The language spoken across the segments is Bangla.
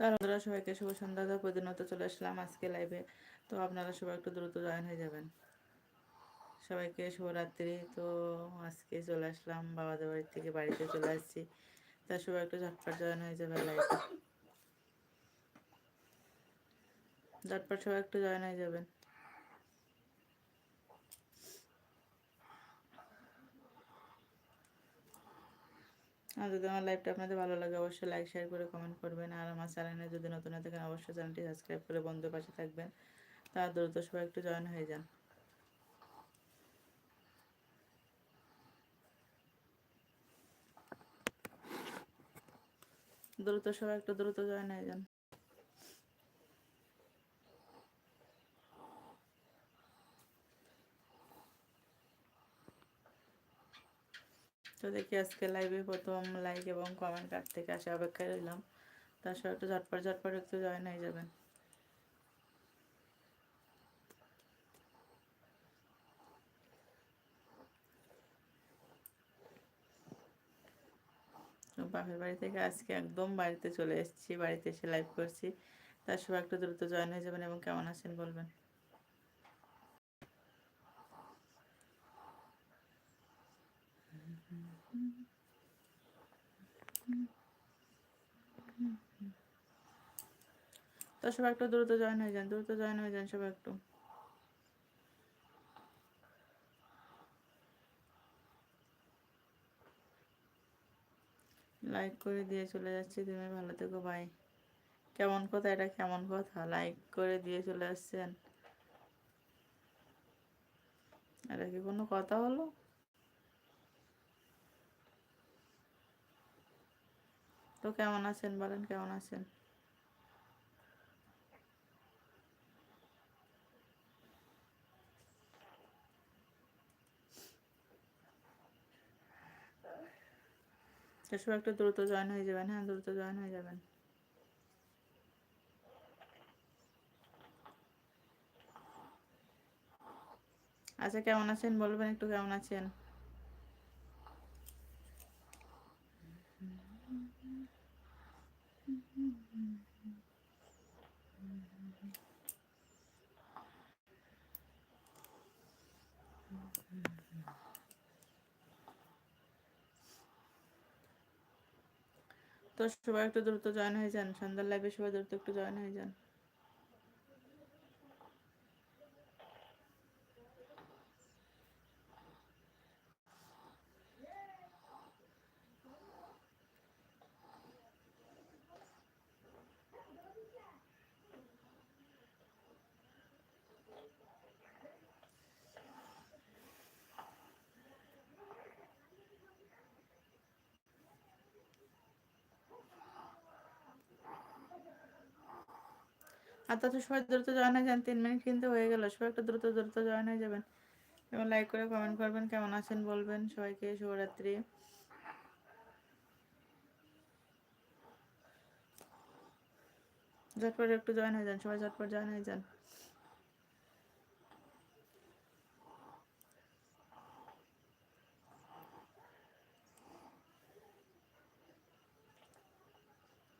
তার বন্ধুরা, সবাইকে শুভ সন্ধ্যা। প্রতিনিয়ত চলে আসলাম আজকে লাইভে তো আপনারা সবাই একটু দ্রুত জয়েন হয়ে যাবেন। সবাইকে শুভরাত্রি। তো আজকে চলে আসলাম বাবাদের বাড়ির থেকে, বাড়িতে চলে আসছি। তা সবাই একটু ঝটপট জয়েন হয়ে যাবে লাইভে ঝটপট সবাই একটু জয়েন হয়ে যাবেন। আর যদি আমার লাইভটা আপনাদের ভালো লাগে, অবশ্যই লাইক শেয়ার করে কমেন্ট করবেন। আর আমার চ্যানেলে যদি নতুন হয়ে থাকেন, অবশ্যই চ্যানেলটি সাবস্ক্রাইব করে বন্ধুর পাশে থাকবেন। তার দ্রুত সবাই একটু জয়েন হয়ে যান। দ্রুত সবাই একটু দ্রুত জয়েন হয়ে যান। তো দেখি আজকে লাইভে প্রথম লাইক এবং কমেন্ট কার থেকে আসে অপেক্ষায় রইলাম। তার সাথে একটু ঝটপট ঝটপট একটু জয়েন হয়ে যাবেন। বাপের বাড়ি থেকে আজকে একদম বাড়িতে চলে এসেছি, বাড়িতে এসে লাইভ করছি। তার সবাই একটু দ্রুত জয়েন হয়ে যাবেন এবং কেমন আছেন বলবেন। তো সবাই একটু দ্রুত জয়েন হয়ে যান, দ্রুত জয়েন হয়ে যান সবাই একটু। লাইক করে দিয়ে চলে যাচ্ছি, তুমি ভালো থেকো ভাই কেমন কথা, এটা কেমন কথা? লাইক করে দিয়ে চলে আসছেন। এটা কি কোনো কথা হলো? তো কেমন আছেন বলেন, কেমন আছেন? সবাই একটু দ্রুত জয়েন হয়ে যাবেন হ্যাঁ দ্রুত জয়েন হয়ে যাবেন। আচ্ছা কেমন আছেন বলবেন, একটু কেমন আছেন? তো সবাই একটু দ্রুত জয়েন হয়ে যান। সন্ধ্যার লাইভে সবাই দ্রুত একটু জয়েন হয়ে যান। আর তত সবাই দ্রুত জয়েন হয়ে যান, তিন মিনিট কিন্তু হয়ে গেল। সবাই একটা দ্রুত দ্রুত জয়েন হয়ে যাবেন। এবং লাইক করে কমেন্ট করবেন, কেমন আছেন বলবেন সবাইকে। শুভরাত্রি। ঝটপট একটু জয়েন হয়ে যান, সবাই ঝটপট জয়েন হয়ে যান।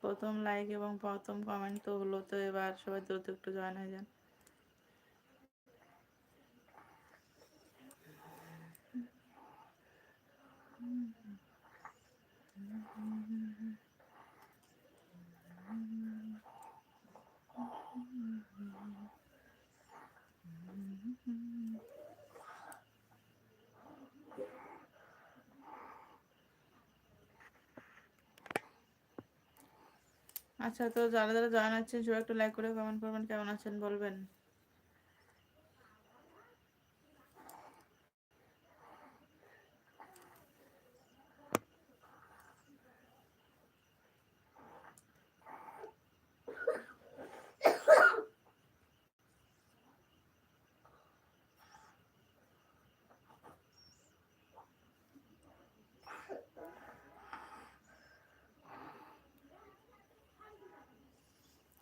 প্রথম লাইক এবং প্রথম কমেন্ট তো হলো তো এবার সবাই দ্রুত একটু জয়েন হয়ে যান। আচ্ছা তো যারা যারা জয়েন আছেন সবাই একটু লাইক করে কমেন্ট করবেন, কেমন আছেন বলবেন।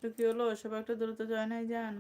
তো কি হলো সব একটা দ্রুত জয়েন হয়ে যান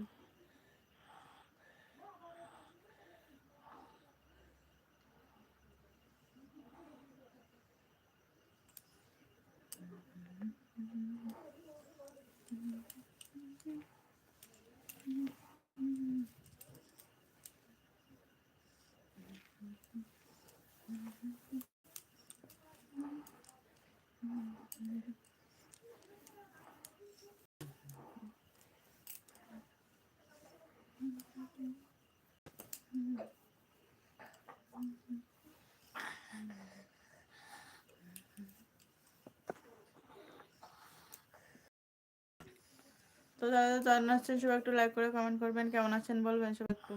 তো যারা জানা আছেন সবাই একটু লাইক করে কমেন্ট করবেন। কেমন আছেন বলবেন সবাই একটু।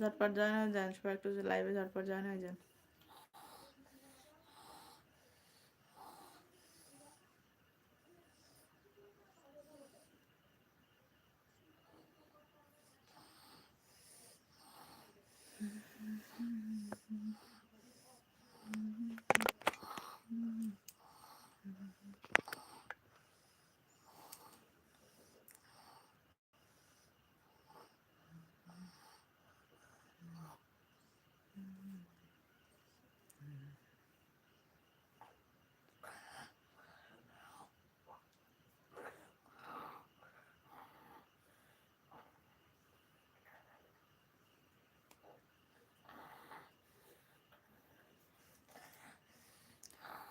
ঝটপট জয়েন হয়ে যান, সবাই একটু লাইভে ঝটপট জয়েন হয়ে যান।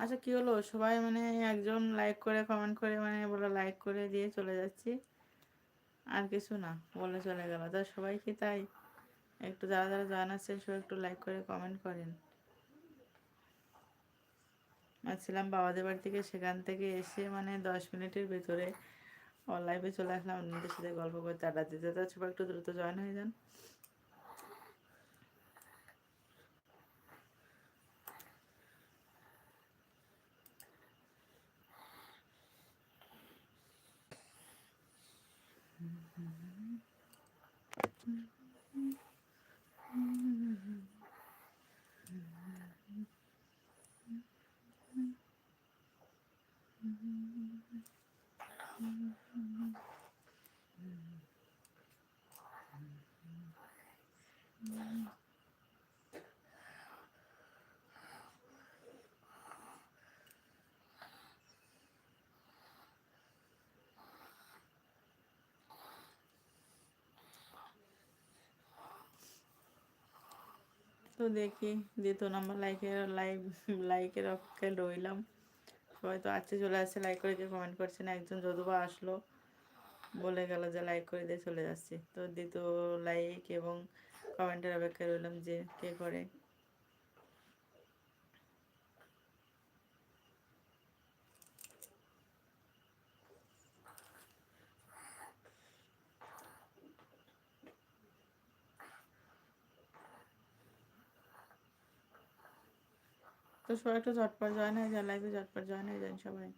আচ্ছা কি হলো? সবাই মানে একজন লাইক করে কমেন্ট করে মানে বলে লাইক করে দিয়ে চলে যাচ্ছি। আর কিছু না, বলে চলে গেল। তা সবাই কি তাই? একটু যারা যারা জয়েন জানাচ্ছেন সবাই একটু লাইক করে কমেন্ট করেন। আসছিলাম বাবাদের বাড়ি থেকে সেখান থেকে এসে মানে দশ মিনিটের ভেতরে লাইভে চলে আসলাম। আপনাদের সাথে গল্প করতে, আড্ডা দিতে। তো সবাই একটু দ্রুত জয়েন হয়ে যান। Mm-hmm. তো দেখি দ্বিতীয় নাম্বার লাইকের লাইক লাইকের অপেক্ষায় রইলাম। সবাই তো আছে, চলে আসছে লাইক করে কেউ কমেন্ট করছে না। একজন যদুবা আসলো, বলে গেল যে লাইক করে দিয়ে চলে যাচ্ছি। তো দ্বিতীয় লাইক এবং কমেন্টের অপেক্ষায় রইলাম যে কে করে। তো সবাই একটু ঝটপট জয়েন হয়ে যায় লাইভে ঝটপট জয়েন হয়ে যান সবাই